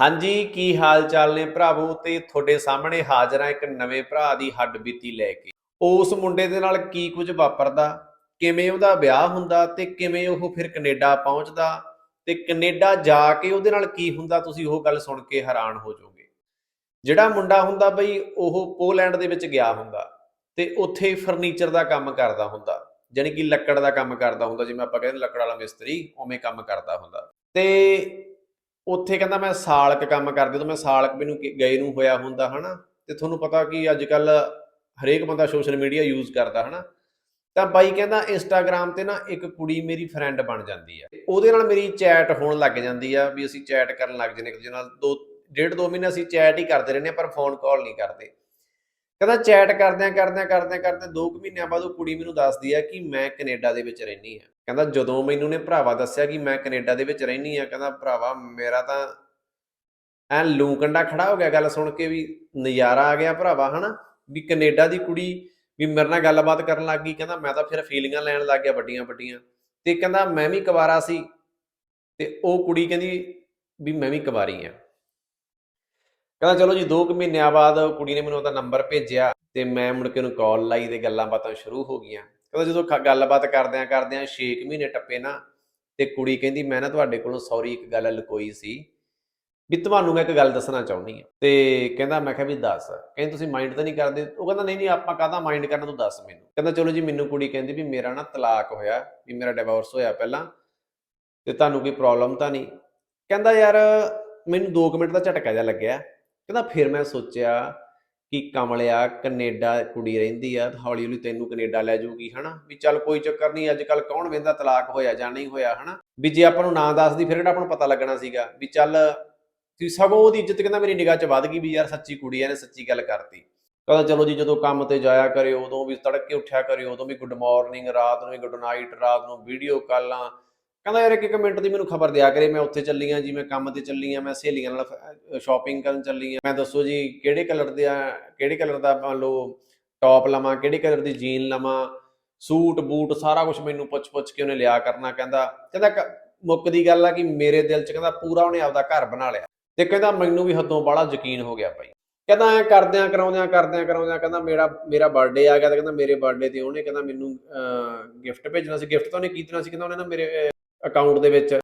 ਹਾਂਜੀ, ਕੀ ਹਾਲ ਚਾਲ ਨੇ ਭਰਾਵੋ? ਤੇ ਤੁਹਾਡੇ ਸਾਹਮਣੇ ਹਾਜ਼ਰ ਆ ਇੱਕ ਨਵੇਂ ਭਰਾ ਦੀ ਹੱਡ ਬੀਤੀ ਲੈ ਕੇ। ਉਸ ਮੁੰਡੇ ਦੇ ਨਾਲ ਕੀ ਕੁਝ ਵਾਪਰਦਾ? ਕਿਵੇਂ ਉਹਦਾ ਵਿਆਹ ਹੁੰਦਾ? ਤੇ ਕਿਵੇਂ ਉਹ ਫਿਰ ਕੈਨੇਡਾ ਪਹੁੰਚਦਾ? ਤੇ ਕੈਨੇਡਾ ਜਾ ਕੇ ਉਹਦੇ ਨਾਲ ਕੀ ਹੁੰਦਾ? ਤੁਸੀਂ ਉਹ ਗੱਲ ਸੁਣ ਕੇ ਹੈਰਾਨ ਹੋ ਜਾਓਗੇ। ਜਿਹੜਾ ਮੁੰਡਾ ਹੁੰਦਾ ਬਈ, ਉਹ ਪੋਲੈਂਡ ਦੇ ਵਿੱਚ ਗਿਆ ਹੁੰਦਾ ਤੇ ਉੱਥੇ ਫਰਨੀਚਰ ਦਾ ਕੰਮ ਕਰਦਾ ਹੁੰਦਾ। ਜਾਣੀ ਕਿ ਲੱਕੜ ਦਾ ਕੰਮ ਕਰਦਾ ਹੁੰਦਾ। ਜਿਵੇਂ ਆਪਾਂ ਕਹਿੰਦੇ ਲੱਕੜ ਵਾਲਾ ਮਿਸਤਰੀ ਉਵੇਂ ਕੰਮ ਕਰਦਾ ਹੁੰਦਾ। ਤੇ ਉੱਥੇ ਕਹਿੰਦਾ ਮੈਂ ਸਾਲਕ ਕੰਮ ਕਰਦੇ ਤੋਂ ਮੈਂ ਸਾਲਕ ਮੈਨੂੰ ਗਏ ਨੂੰ ਹੋਇਆ ਹੁੰਦਾ, ਹਨਾ? ਤੇ ਤੁਹਾਨੂੰ ਪਤਾ ਕਿ ਅੱਜ ਕੱਲ ਹਰੇਕ ਬੰਦਾ ਸੋਸ਼ਲ ਮੀਡੀਆ ਯੂਜ਼ ਕਰਦਾ, ਹਨਾ? ਤਾਂ ਬਾਈ ਕਹਿੰਦਾ ਇੰਸਟਾਗ੍ਰam ਤੇ ਨਾ ਇੱਕ ਕੁੜੀ ਮੇਰੀ ਫਰੈਂਡ ਬਣ ਜਾਂਦੀ ਆ। ਉਹਦੇ ਨਾਲ ਮੇਰੀ ਚੈਟ ਹੋਣ ਲੱਗ ਜਾਂਦੀ ਆ ਵੀ ਅਸੀਂ ਚੈਟ ਕਰਨ ਲੱਗ ਜਨੇ ਇੱਕ ਦੂਜੇ ਨਾਲ। ਦੋ ਡੇਢ ਦੋ ਮਹੀਨੇ ਅਸੀਂ ਚੈਟ ਹੀ ਕਰਦੇ ਰਹਿੰਦੇ ਹਾਂ, ਪਰ ਫੋਨ ਕਾਲ ਨਹੀਂ ਕਰਦੇ। ਕਹਿੰਦਾ ਚੈਟ ਕਰਦਿਆਂ ਕਰਦਿਆਂ ਕਰਦਿਆਂ ਕਰਦਿਆਂ ਦੋ ਕੁ ਮਹੀਨਿਆਂ ਬਾਅਦ ਉਹ ਕੁੜੀ ਮੈਨੂੰ ਦੱਸਦੀ ਆ ਕਿ ਮੈਂ ਕੈਨੇਡਾ ਦੇ ਵਿੱਚ ਰਹਿੰਦੀ ਆ ਕਹਿੰਦਾ ਜਦੋਂ ਮੈਨੂੰ ਨੇ ਭਰਾਵਾ ਦੱਸਿਆ ਕਿ ਮੈਂ ਕੈਨੇਡਾ ਦੇ ਵਿੱਚ ਰਹਿੰਦੀ ਆ ਕਹਿੰਦਾ ਭਰਾਵਾ ਮੇਰਾ ਤਾਂ ਐ ਲੂ ਕੰਡਾ ਖੜਾ ਹੋ ਗਿਆ ਗੱਲ ਸੁਣ ਕੇ ਵੀ ਨਜ਼ਾਰਾ ਆ ਗਿਆ ਭਰਾਵਾ, ਹਨਾ? ਵੀ ਕੈਨੇਡਾ ਦੀ ਕੁੜੀ ਵੀ ਮੇਰੇ ਨਾਲ ਗੱਲਬਾਤ ਕਰਨ ਲੱਗ ਗਈ, ਕਹਿੰਦਾ ਮੈਂ ਤਾਂ ਫਿਰ ਫੀਲਿੰਗਾਂ ਲੈਣ ਲੱਗ ਗਿਆ ਵੱਡੀਆਂ ਵੱਡੀਆਂ। ਤੇ ਕਹਿੰਦਾ ਮੈਂ ਵੀ ਕੁਵਾਰਾ ਸੀ। ਤੇ ਉਹ ਕੁੜੀ ਕਹਿੰਦੀ ਵੀ ਮੈਂ ਵੀ ਕੁਵਾਰੀ ਆ ਕਹਿੰਦਾ, ਚਲੋ ਜੀ 2 ਕੁ ਮਹੀਨਿਆਂ ਬਾਅਦ ਕੁੜੀ ਨੇ ਮੈਨੂੰ ਉਹਦਾ ਨੰਬਰ ਭੇਜਿਆ ਤੇ ਮੈਂ ਮੁੜ ਕੇ ਉਹਨੂੰ ਕਾਲ ਲਾਈ ਤੇ ਗੱਲਾਂ ਬਾਤਾਂ ਸ਼ੁਰੂ ਹੋ ਗਈਆਂ। ਕਹਿੰਦਾ, ਜਦੋਂ ਗੱਲਬਾਤ ਕਰਦਿਆਂ ਕਰਦਿਆਂ 6 ਮਹੀਨੇ ਟੱਪੇ ਨਾ ਤੇ ਕੁੜੀ ਕਹਿੰਦੀ, ਮੈਂ ਨਾ ਤੁਹਾਡੇ ਕੋਲੋਂ ਸੌਰੀ ਇੱਕ ਗੱਲ ਲੁਕੋਈ ਸੀ ਵੀ ਤੁਹਾਨੂੰ ਮੈਂ ਇੱਕ ਗੱਲ ਦੱਸਣਾ ਚਾਹੁੰਦੀ ਹਾਂ। ਤੇ ਕਹਿੰਦਾ, ਮੈਂ ਕਿਹਾ ਵੀ ਦੱਸ। ਕਹਿੰਦੀ, ਤੁਸੀਂ ਮਾਈਂਡ ਤਾਂ ਨਹੀਂ ਕਰਦੇ? ਉਹ ਕਹਿੰਦਾ, ਨਹੀਂ ਨਹੀਂ, ਆਪਾਂ ਕਾਹਦਾ ਮਾਈਂਡ ਕਰਨਾ, ਤੂੰ ਦੱਸ ਮੈਨੂੰ। ਕਹਿੰਦਾ, ਚਲੋ ਜੀ, ਮੈਨੂੰ ਕੁੜੀ ਕਹਿੰਦੀ ਵੀ ਮੇਰਾ ਨਾ ਤਲਾਕ ਹੋਇਆ, ਵੀ ਮੇਰਾ ਡਿਵੋਰਸ ਹੋਇਆ ਪਹਿਲਾਂ ਤੇ ਤੁਹਾਨੂੰ ਕੋਈ ਪ੍ਰੋਬਲਮ ਤਾਂ ਨਹੀਂ? ਕਹਿੰਦਾ, ਯਾਰ, ਮੈਨੂੰ 2 ਮਿੰਟ ਦਾ ਝਟਕਾ ਜਿਹਾ ਲੱਗਿਆ। ਕਹਿੰਦਾ ਫਿਰ ਮੈਂ ਸੋਚਿਆ ਕਿ ਕਮਲਿਆ ਕੈਨੇਡਾ ਕੁੜੀ ਰਹਿੰਦੀ ਆ ਹੌਲੀ ਹੌਲੀ ਤੈਨੂੰ ਕੈਨੇਡਾ ਲੈ ਜਾਊਗੀ, ਹਨਾ? ਵੀ ਚੱਲ ਕੋਈ ਚੱਕਰ ਨਹੀਂ ਅੱਜ ਕੱਲ ਕੌਣ ਵੇਂਦਾ ਤਲਾਕ ਹੋਇਆ ਜਾਂ ਨਹੀਂ ਹੋਇਆ, ਹਨਾ? ਵੀ ਜੇ ਆਪਾਂ ਨੂੰ ਨਾ ਦੱਸਦੀ ਫਿਰ ਕਿਹੜਾ ਆਪਾਂ ਨੂੰ ਪਤਾ ਲੱਗਣਾ ਸੀਗਾ? ਵੀ ਚੱਲ ਵੀ ਸਗੋਂ ਉਹਦੀ ਇੱਜ਼ਤ ਕਹਿੰਦਾ ਮੇਰੀ ਨਿਗਾਹ 'ਚ ਵੱਧ ਗਈ ਵੀ ਯਾਰ ਸੱਚੀ ਕੁੜੀ ਐ ਨੇ ਸੱਚੀ ਗੱਲ ਕਰਤੀ। ਕਹਿੰਦਾ ਚਲੋ ਜੀ, ਜਦੋਂ ਕੰਮ ਤੇ ਜਾਇਆ ਕਰਿਓ, ਉਦੋਂ ਵੀ ਤੜਕੇ ਉੱਠਿਆ ਕਰਿਓ, ਉਦੋਂ ਵੀ ਗੁੱਡ ਮਾਰਨਿੰਗ ਰਾਤ ਨੂੰ ਵੀ ਗੁੱਡ ਨਾਈਟ ਰਾਤ ਨੂੰ ਵੀਡੀਓ ਕਾਲਾਂ ਕਹਿੰਦਾ ਯਾਰ ਇੱਕ ਇੱਕ ਮਿੰਟ ਦੀ ਮੈਨੂੰ ਖਬਰ ਦਿਆ ਕਰੇ, ਮੈਂ ਉੱਥੇ ਚੱਲੀ ਆ ਜੀ, ਮੈਂ ਕੰਮ ਤੇ ਚੱਲੀ ਆ, ਮੈਂ ਸਹੇਲੀਆਂ ਨਾਲ ਸ਼ਾਪਿੰਗ ਕਰਨ ਚੱਲੀ ਆ। ਮੈਂ ਦੱਸੋ ਜੀ, ਕਿਹੜੇ ਕਲਰ ਦੇ ਆ, ਕਿਹੜੇ ਕਲਰ ਦਾ ਮੰਨ ਲਓ ਟੌਪ ਲਵਾਂ, ਕਿਹੜੇ ਕਲਰ ਦੀ ਜੀਨ ਲਵਾਂ? ਸੂਟ, ਬੂਟ, ਸਾਰਾ ਕੁਝ ਮੈਨੂੰ ਪੁੱਛ ਪੁੱਛ ਕੇ ਉਹਨੇ ਲਿਆ ਕਰਨਾ ਕਹਿੰਦਾ। ਕਹਿੰਦਾ ਕ- ਮੁੱਕਦੀ ਗੱਲ ਆ ਕਿ ਮੇਰੇ ਦਿਲ 'ਚ ਕਹਿੰਦਾ ਪੂਰਾ ਉਹਨੇ ਆਪਦਾ ਘਰ ਬਣਾ ਲਿਆ। ਤੇ ਕਹਿੰਦਾ ਮੈਨੂੰ ਵੀ ਹੱਦੋਂ ਬਾਹਲਾ ਯਕੀਨ ਹੋ ਗਿਆ ਭਾਈ। ਕਹਿੰਦਾ ਐ ਕਰਦਿਆਂ ਕਰਾਉਂਦਿਆਂ ਕਰਦਿਆਂ ਕਰਾਉਂਦਿਆਂ ਕਹਿੰਦਾ ਮੇਰਾ ਮੇਰਾ ਬਰਥਡੇ ਆ ਗਿਆ ਤੇ ਕਹਿੰਦਾ ਮੇਰੇ ਬਰਥਡੇ ਤੇ ਉਹਨੇ ਕਹਿੰਦਾ ਮੈਨੂੰ ਗਿਫਟ ਭੇਜਣਾ ਸੀ। ਗਿਫਟ ਤਾਂ ਉਹਨੇ ਕੀ ਦੇਣਾ ਸੀ? ਕਹਿੰਦਾ ਉਹਨੇ ਨਾ ਮੇਰੇ ਅਕਾਊਂਟ ਦੇ ਵਿੱਚ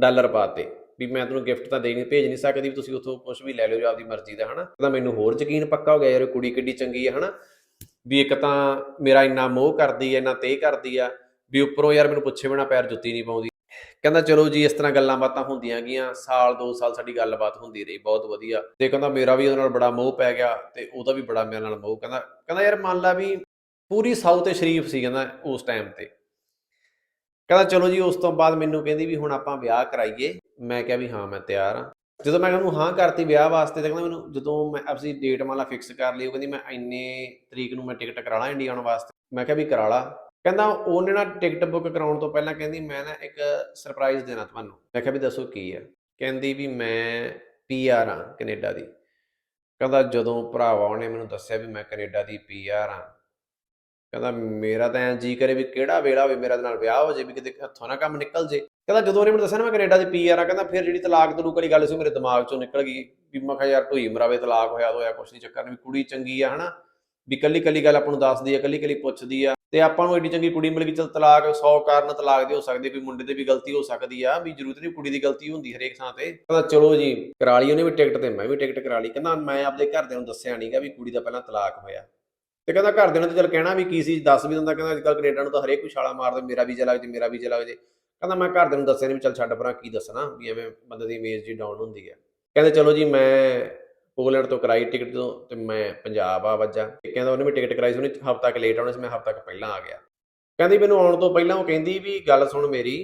ਡਾਲਰ ਪਾਤੇ ਵੀ ਮੈਂ ਤੁਹਾਨੂੰ ਗਿਫਟ ਤਾਂ ਦੇ ਨਹੀਂ ਭੇਜ ਨਹੀਂ ਸਕਦੀ ਵੀ ਤੁਸੀਂ ਉੱਥੋਂ ਕੁਝ ਵੀ ਲੈ ਲਿਓ ਜੋ ਆਪਦੀ ਮਰਜ਼ੀ ਦਾ, ਹਨਾ? ਕਹਿੰਦਾ ਮੈਨੂੰ ਹੋਰ ਯਕੀਨ ਪੱਕਾ ਹੋ ਗਿਆ ਯਾਰ ਕੁੜੀ ਕਿੱਡੀ ਚੰਗੀ ਹੈ ਹਨਾ? ਵੀ ਇੱਕ ਤਾਂ ਮੇਰਾ ਇੰਨਾ ਮੋਹ ਕਰਦੀ ਹੈ ਇੰਨਾ ਤੇ ਕਰਦੀ ਆ, ਵੀ ਉੱਪਰੋਂ ਯਾਰ ਮੈਨੂੰ ਪੁੱਛੇ ਬਿਨਾ ਪੈਰ ਜੁੱਤੀ ਨਹੀਂ ਪਾਉਂਦੀ। ਕਹਿੰਦਾ, ਚਲੋ ਜੀ, ਇਸ ਤਰ੍ਹਾਂ ਗੱਲਾਂ ਬਾਤਾਂ ਹੁੰਦੀਆਂ ਗਈਆਂ, ਸਾਲ 2 ਸਾਲ ਸਾਡੀ ਗੱਲਬਾਤ ਹੁੰਦੀ ਰਹੀ, ਬਹੁਤ ਵਧੀਆ। ਤੇ ਕਹਿੰਦਾ, ਮੇਰਾ ਵੀ ਉਹਦੇ ਨਾਲ ਬੜਾ ਮੋਹ ਪੈ ਗਿਆ ਤੇ ਉਹਦਾ ਵੀ ਬੜਾ ਮੇਰੇ ਨਾਲ ਮੋਹ। ਕਹਿੰਦਾ ਕਹਿੰਦਾ, ਯਾਰ ਮੰਨ ਲਾ ਵੀ ਪੂਰੀ ਸਾਊਥ ਤੇ ਸ਼ਰੀਫ ਸੀ, ਕਹਿੰਦਾ, ਉਸ ਟਾਈਮ ਤੇ। ਕਹਿੰਦਾ, ਚਲੋ ਜੀ, ਉਸ ਤੋਂ ਬਾਅਦ ਮੈਨੂੰ ਕਹਿੰਦੀ ਵੀ ਹੁਣ ਆਪਾਂ ਵਿਆਹ ਕਰਾਈਏ। ਮੈਂ ਕਿਹਾ ਵੀ ਹਾਂ, ਮੈਂ ਤਿਆਰ ਹਾਂ। ਜਦੋਂ ਮੈਂ ਉਹਨੂੰ ਹਾਂ ਕਰਤੀ ਵਿਆਹ ਵਾਸਤੇ, ਤਾਂ ਕਹਿੰਦਾ ਮੈਨੂੰ ਜਦੋਂ ਮੈਂ ਆਪਸੀ ਡੇਟ ਮਾਲਾ ਫਿਕਸ ਕਰ ਲਈ, ਉਹ ਕਹਿੰਦੀ, ਮੈਂ ਇੰਨੇ ਤਰੀਕ ਨੂੰ ਮੈਂ ਟਿਕਟ ਕਰਾ ਲਾਂ ਇੰਡੀਆ ਆਉਣ ਵਾਸਤੇ। ਮੈਂ ਕਿਹਾ ਵੀ ਕਰਾ ਲਾ। ਕਹਿੰਦਾ, ਉਹਨੇ ਨਾ ਟਿਕਟ ਬੁੱਕ ਕਰਾਉਣ ਤੋਂ ਪਹਿਲਾਂ ਕਹਿੰਦੀ, ਮੈਂ ਨਾ ਇੱਕ ਸਰਪ੍ਰਾਈਜ਼ ਦੇਣਾ ਤੁਹਾਨੂੰ। ਮੈਂ ਕਿਹਾ ਵੀ ਦੱਸੋ ਕੀ ਆ? ਕਹਿੰਦੀ ਵੀ ਮੈਂ ਪੀਆਰ ਆ ਕੈਨੇਡਾ ਦੀ। ਕਹਿੰਦਾ ਜਦੋਂ ਭਰਾਵਾ ਉਹਨੇ ਮੈਨੂੰ ਦੱਸਿਆ ਵੀ ਮੈਂ ਕੈਨੇਡਾ ਦੀ ਪੀਆਰ ਆ ਕਹਿੰਦਾ ਮੇਰਾ ਤਾਂ ਐਂ ਜੀ ਕਰੇ ਵੀ ਕਿਹੜਾ ਵੇਲਾ ਹੋਵੇ ਮੇਰਾ ਨਾਲ ਵਿਆਹ ਹੋ ਜੇ, ਵੀ ਕਿਤੇ ਹੱਥੋਂ ਨਾ ਕੰਮ ਨਿਕਲ ਜੇ। ਕਹਿੰਦਾ ਜਦੋਂ ਉਹਨੇ ਮੈਨੂੰ ਦੱਸਿਆ ਨਾ ਮੈਂ ਕੈਨੇਡਾ ਦੀ ਪੀਆਰ ਆ, ਕਹਿੰਦਾ ਫਿਰ ਜਿਹੜੀ ਤਲਾਕ ਤਲੂਕ ਵਾਲੀ ਗੱਲ ਸੀ ਮੇਰੇ ਦਿਮਾਗ ਚੋਂ ਨਿਕਲ ਗਈ ਵੀ ਮੈਂ ਕਿਹਾ ਯਾਰ ਢੋਈ ਮਰਾਵੇ ਤਲਾਕ ਹੋਇਆ ਹੋਇਆ, ਕੁਛ ਨਹੀਂ ਚੱਕਰ ਨਹੀਂ ਕੁੜੀ ਚੰਗੀ ਆ, ਹਨਾ? ਵੀ ਕੱਲੀ ਕੱਲੀ ਗੱਲ ਆਪਾਂ ਨੂੰ ਦੱਸਦੀ ਆ, ਕੱਲੀ ਕੱਲੀ ਪੁੱਛਦੀ ਆ। ਤੇ ਆਪਾਂ ਨੂੰ ਏਡੀ ਚੰਗੀ ਕੁੜੀ ਮਿਲ ਗਈ, ਚਲ ਤਲਾਕ 100 ਕਾਰਨ ਤਲਾਕ ਦੇ ਹੋ ਸਕਦੇ ਕੋਈ ਮੁੰਡੇ ਤੇ ਵੀ ਗਲਤੀ ਹੋ ਸਕਦੀ ਆ, ਵੀ ਜ਼ਰੂਰਤ ਨਹੀਂ ਕੁੜੀ ਦੀ ਗਲਤੀ ਹੁੰਦੀ ਹਰੇਕ ਥਾਂ ਤੇ। ਕਹਿੰਦਾ ਚਲੋ ਜੀ, ਕਰਾ ਲਈ ਉਹਨੇ ਵੀ ਟਿਕਟ ਤੇ, ਮੈਂ ਵੀ ਟਿਕਟ ਕਰਾ ਲਈ। ਕਹਿੰਦਾ ਮੈਂ ਆਪਦੇ ਘਰਦਿਆਂ ਨੂੰ ਦੱਸਿਆ ਨਹੀਂਗਾ ਵੀ ਕੁੜੀ ਦਾ ਪਹਿਲਾਂ ਤਲਾਕ ਹੋਇਆ। ਤੇ ਕਹਿੰਦਾ ਘਰਦਿਆਂ ਨੂੰ ਤਾਂ ਚਲ ਕਹਿਣਾ ਵੀ ਕੀ ਸੀ, ਦੱਸ ਵੀ ਦਿੰਦਾ, ਕਹਿੰਦਾ ਅੱਜ ਕੱਲ ਕੈਨੇਡਾ ਨੂੰ ਤਾਂ ਹਰੇਕ ਕੋਈ ਛਾਲਾ ਮਾਰਦਾ, ਮੇਰਾ ਵੀਜ਼ਾ ਲੱਗ ਜੇ, ਮੇਰਾ ਵੀਜ਼ਾ ਲੱਗ ਜੇ। ਕਹਿੰਦਾ ਮੈਂ ਘਰਦਿਆਂ ਨੂੰ ਦੱਸਿਆ ਨਹੀਂ ਵੀ ਚਲ ਛੱਡ ਪਰਾਂ, ਕੀ ਦੱਸਣਾ ਵੀ ਐਵੇਂ ਬੰਦੇ ਦੀ ਇਮੇਜ ਜੀ ਡਾਊਨ ਹੁੰਦੀ ਹੈ ਕਹਿੰਦੇ ਚਲੋ ਜੀ, ਮੈਂ ਪੋਲੈਂਡ ਤੋਂ ਕਰਾਈ ਟਿਕਟ ਤੋਂ ਤੇ ਮੈਂ ਪੰਜਾਬ ਆ ਵੱਜਾ ਤੇ ਕਹਿੰਦਾ ਉਹਨੇ ਵੀ ਟਿਕਟ ਕਰਾਈ ਸੀ, ਉਹਨੇ ਹਫ਼ਤਾ ਕੁ ਲੇਟ ਆਉਣਾ ਸੀ, ਮੈਂ ਹਫ਼ਤਾ ਕੁ ਪਹਿਲਾਂ ਆ ਗਿਆ। ਕਹਿੰਦੀ ਮੈਨੂੰ ਆਉਣ ਤੋਂ ਪਹਿਲਾਂ ਉਹ ਕਹਿੰਦੀ ਵੀ ਗੱਲ ਸੁਣ ਮੇਰੀ,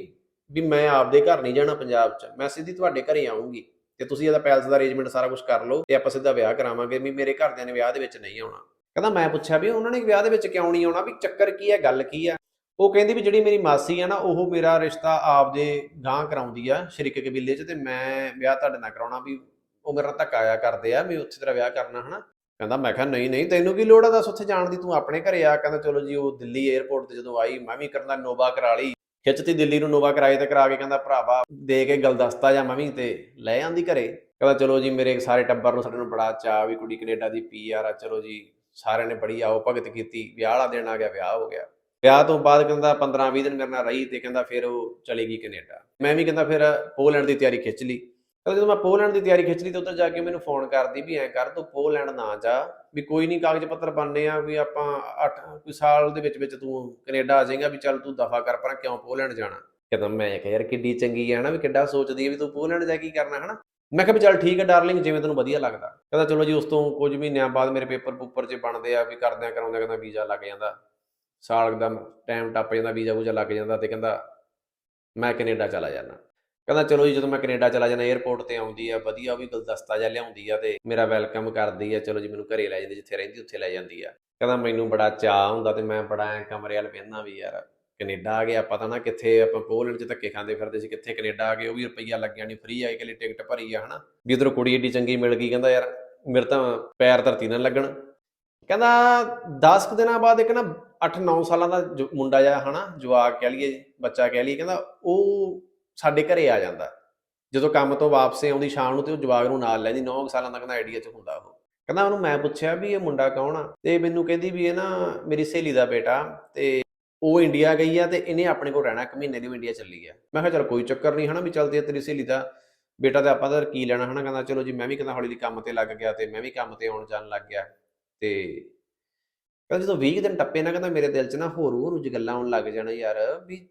ਵੀ ਮੈਂ ਆਪਦੇ ਘਰ ਨਹੀਂ ਜਾਣਾ ਪੰਜਾਬ 'ਚ, ਮੈਂ ਸਿੱਧੀ ਤੁਹਾਡੇ ਘਰੇ ਆਉਂਗੀ ਤੇ ਤੁਸੀਂ ਇਹਦਾ ਪੈਲਸ ਦਾ ਅਰੇਂਜਮੈਂਟ ਸਾਰਾ ਕੁਝ ਕਰ ਲਓ ਤੇ ਆਪਾਂ ਸਿੱਧਾ ਵਿਆਹ ਕਰਾਵਾਂਗੇ, ਵੀ ਮੇਰੇ ਘਰਦਿਆਂ ਨੇ ਵਿਆਹ ਦੇ ਵਿੱਚ ਨਹੀਂ ਆਉਣਾ। ਕਹਿੰਦਾ ਮੈਂ ਪੁੱਛਿਆ ਵੀ ਉਹਨਾਂ ਨੇ ਵਿਆਹ ਦੇ ਵਿੱਚ ਕਿਉਂ ਨਹੀਂ ਆਉਣਾ? ਵੀ ਚੱਕਰ ਕੀ ਹੈ? ਗੱਲ ਕੀ ਆ ਉਹ ਕਹਿੰਦੀ ਵੀ ਜਿਹੜੀ ਮੇਰੀ ਮਾਸੀ ਆ ਨਾ, ਉਹ ਮੇਰਾ ਰਿਸ਼ਤਾ ਆਪਦੇ ਗਾਂ ਕਰਾਉਂਦੀ ਆ ਸ਼ਰੀਕ ਕਬੀਲੇ 'ਚ ਤੇ ਮੈਂ ਵਿਆਹ ਤੁਹਾਡੇ ਨਾਲ ਕਰਾਉਣਾ ਵੀ ਉਹ ਮੇਰਾ ਨਾਲ ਧੱਕਾ ਆਇਆ ਕਰਦੇ ਆ, ਵੀ ਉੱਥੇ ਤੇਰਾ ਵਿਆਹ ਕਰਨਾ, ਹਨਾ? ਕਹਿੰਦਾ ਮੈਂ ਕਿਹਾ ਨਹੀਂ ਨਹੀਂ, ਤੈਨੂੰ ਕੀ ਲੋੜ ਆ? ਦੱਸ, ਉੱਥੇ ਜਾਣ ਦੀ ਤੂੰ ਆਪਣੇ ਘਰੇ ਆ। ਕਹਿੰਦਾ ਚਲੋ ਜੀ, ਉਹ ਦਿੱਲੀ 에ਅਰਪੋਰਟ ਤੇ ਜਦੋਂ ਆਈ, ਮੈਂ ਵੀ ਕਰਨਾ ਨੋਵਾ ਕਰਾ ਲਈ। ਖਿੱਚਤੀ ਦਿੱਲੀ ਨੂੰ ਨੋਵਾ ਕਿਰਾਏ ਤੇ ਕਰਾ ਕੇ ਕਹਿੰਦਾ ਭਰਾਵਾ ਦੇ ਕੇ ਗਲਦਸਤਾ ਜਾਂ ਮੈਂ ਵੀ ਤੇ ਲੈ ਆਂਦੀ ਘਰੇ। ਕਹਿੰਦਾ ਚਲੋ ਜੀ, ਮੇਰੇ ਸਾਰੇ ਟੱਬਰ ਨੂੰ ਸਾਡੇ ਨੂੰ ਬੜਾ ਚਾਅ ਵੀ ਕੁੜੀ ਕੈਨੇਡਾ ਦੀ ਪੀਆਰ ਆ, ਚਲੋ ਜੀ। ਸਾਰਿਆਂ ਨੇ ਬੜੀ ਆਓ ਭਗਤ ਕੀਤੀ, ਵਿਆਹ ਵਾਲਾ ਦਿਨ ਆ ਗਿਆ, ਵਿਆਹ ਹੋ ਗਿਆ। ਵਿਆਹ ਤੋਂ ਬਾਅਦ ਕਹਿੰਦਾ 15 20 ਦਿਨ ਮੇਰੇ ਨਾਲ ਰਹੀ ਤੇ ਕਹਿੰਦਾ ਫਿਰ ਉਹ ਚਲੀ ਗਈ ਕੈਨੇਡਾ। ਮੈਂ ਵੀ ਕਹਿੰਦਾ ਫਿਰ ਪੋਲੈਂਡ ਦੀ ਤਿਆਰੀ ਖਿੱਚ ਲਈ। ਕਹਿੰਦਾ ਜਦੋਂ ਮੈਂ ਪੋਲੈਂਡ ਦੀ ਤਿਆਰੀ ਖਿੱਚ ਲਈ ਤੇ ਉੱਧਰ ਜਾ ਕੇ ਮੈਨੂੰ ਫੋਨ ਕਰਦੀ ਵੀ ਐਂ ਕਰ, ਤੂੰ ਪੋਲੈਂਡ ਨਾ ਜਾ, ਵੀ ਕੋਈ ਨਹੀਂ ਕਾਗਜ਼ ਪੱਤਰ ਬਣਨੇ ਆ ਵੀ ਆਪਾਂ 8 ਕੋਈ ਸਾਲ ਦੇ ਵਿੱਚ ਵਿੱਚ ਤੂੰ ਕੈਨੇਡਾ ਆ ਜਾਏਗਾ ਵੀ ਚੱਲ ਤੂੰ ਦਫਾ ਕਰ ਪਰ ਕਿਉਂ ਪੋਲੈਂਡ ਜਾਣਾ। ਕਹਿੰਦਾ ਮੈਂ ਕਿਹਾ ਯਾਰ ਕਿੱਡੀ ਚੰਗੀ ਆ ਨਾ ਵੀ ਕਿੱਡਾ ਸੋਚਦੀ ਆ ਵੀ ਤੂੰ ਪੋਲੈਂਡ ਜਾ ਕੀ ਕਰਨਾ ਹਨਾ। ਮੈਂ ਕਿਹਾ ਵੀ ਚੱਲ ਠੀਕ ਹੈ ਡਾਰਲਿੰਗ, ਜਿਵੇਂ ਤੈਨੂੰ ਵਧੀਆ ਲੱਗਦਾ। ਕਹਿੰਦਾ ਚਲੋ ਜੀ, ਉਸ ਤੋਂ ਕੁਝ ਮਹੀਨਿਆਂ ਬਾਅਦ ਮੇਰੇ ਪੇਪਰ ਪੂਪਰ 'ਚ ਬਣਦੇ ਆ, ਵੀ ਕਰਦਿਆਂ ਕਰਾਉਂਦਿਆਂ ਕਹਿੰਦਾ ਵੀਜ਼ਾ ਲੱਗ ਜਾਂਦਾ। ਸਾਲ ਦਾ ਟਾਈਮ ਟੱਪ ਜਾਂਦਾ, ਵੀਜ਼ਾ ਵੂਜ਼ਾ ਲੱਗ ਜਾਂਦਾ ਤੇ ਕਹਿੰਦਾ ਮੈਂ ਕੈਨੇਡਾ ਚਲਾ ਜਾਣਾ ਕਹਿੰਦਾ ਚਲੋ ਜੀ, ਜਦੋਂ ਮੈਂ ਕੈਨੇਡਾ ਚਲਾ ਜਾਣਾ 에ਅਰਪੋਰਟ ਤੇ ਆਉਂਦੀ ਆ, ਵਧੀਆ ਉਹ ਵੀ ਗੁਲਦਸਤਾ ਜਿਹਾ ਲਿਆਉਂਦੀ ਆ ਤੇ ਮੇਰਾ ਵੈਲਕਮ ਕਰਦੀ ਆ, ਚਲੋ ਜੀ, ਮੈਨੂੰ ਘਰੇ ਲੈ ਜਾਂਦੀ, ਜਿੱਥੇ ਰਹਿੰਦੀ ਉੱਥੇ ਲੈ ਜਾਂਦੀ ਆ। ਕਹਿੰਦਾ ਮੈਨੂੰ ਬੜਾ ਚਾਹ ਹੁੰਦਾ ਤੇ ਮੈਂ ਬੜਾ ਐਂ ਕਮਰੇ ਵਾਲ ਬਹਿੰਦਾ ਵੀ ਯਾਰ ਕੈਨੇਡਾ ਆ ਗਏ ਆਪਾਂ ਤਾਂ ਨਾ ਕਿੱਥੇ ਆਪਾਂ ਪੋਲੈਂਡ 'ਚ ਧੱਕੇ ਖਾਂਦੇ ਫਿਰਦੇ ਸੀ, ਕਿੱਥੇ ਕੈਨੇਡਾ ਆ ਗਏ, ਉਹ ਵੀ ਰੁਪਈਆ ਲੱਗਿਆ ਨਹੀਂ ਫ੍ਰੀ ਆ ਇਕੱਲੀ ਟਿਕਟ ਭਰੀ ਆ, ਹਨਾ। ਵੀ ਉਧਰ ਕੁੜੀ ਏਡੀ ਚੰਗੀ ਮਿਲ ਗਈ, ਕਹਿੰਦਾ ਯਾਰ ਮੇਰੇ ਤਾਂ ਪੈਰ ਧਰਤੀ ਨਾਲ ਲੱਗਣ। ਕਹਿੰਦਾ 10 ਦਿਨਾਂ ਬਾਅਦ ਇੱਕ ਨਾ 8-9 ਸਾਲਾਂ ਦਾ ਮੁੰਡਾ ਜਿਹਾ, ਹਨਾ, ਜਵਾਕ ਕਹਿ ਲਈਏ, ਬੱਚਾ ਕਹਿ ਲਈਏ, ਕਹਿੰਦਾ ਉਹ ਸਾਡੇ ਘਰੇ ਆ ਜਾਂਦਾ। ਜਦੋਂ ਕੰਮ ਤੋਂ ਵਾਪਸ ਆਉਂਦੀ ਸ਼ਾਮ ਨੂੰ ਤੇ ਉਹ ਜਵਾਕ ਨੂੰ ਨਾਲ ਲੈਂਦੀ 9 ਸਾਲਾਂ ਦਾ ਕਹਿੰਦਾ ਆਈਡੀਆ 'ਚ ਹੁੰਦਾ ਉਹ। ਕਹਿੰਦਾ ਉਹਨੂੰ ਮੈਂ ਪੁੱਛਿਆ ਵੀ ਇਹ ਮੁੰਡਾ ਕੌਣ ਆ? ਤੇ ਮੈਨੂੰ ਕਹਿੰਦੀ ਵੀ ਇਹ ਨਾ ਮੇਰੀ ਸਹੇਲੀ ਦਾ ਬੇਟਾ ਤੇ ਉਹ ਇੰਡੀਆ ਗਈ ਆ ਤੇ ਇਹਨੇ ਆਪਣੇ ਕੋਲ ਰਹਿਣਾ ਇੱਕ ਮਹੀਨੇ ਦੀ ਇੰਡੀਆ ਚੱਲੀ ਆ ਮੈਂ ਕਿਹਾ, ਚਲ ਕੋਈ ਚੱਕਰ ਨਹੀਂ ਹਨਾ ਵੀ ਚੱਲਦੀ ਆ ਤੇਰੀ ਸਹੇਲੀ ਦਾ ਬੇਟਾ ਤੇ ਆਪਾਂ ਤਾਂ ਕੀ ਲੈਣਾ ਹਨਾ? ਕਹਿੰਦਾ, ਚਲੋ ਜੀ, ਮੈਂ ਵੀ ਕਹਿੰਦਾ ਹੌਲੀ ਦੀ ਕੰਮ ਤੇ ਲੱਗ ਗਿਆ ਤੇ ਮੈਂ ਵੀ ਕੰਮ ਤੇ ਆਉਣ ਜਾਣ ਲੱਗ ਗਿਆ ਤੇ ਕਹਿੰਦਾ ਜਦੋਂ 20 ਦਿਨ ਟੱਪੇ ਨਾ, ਕਹਿੰਦਾ ਮੇਰੇ ਦਿਲ 'ਚ ਨਾ ਹੋਰ ਹੋਰ ਉਜ ਗੱਲਾਂ ਆਉਣ ਲੱਗ ਜਾਣ ਯਾਰ ਵੀ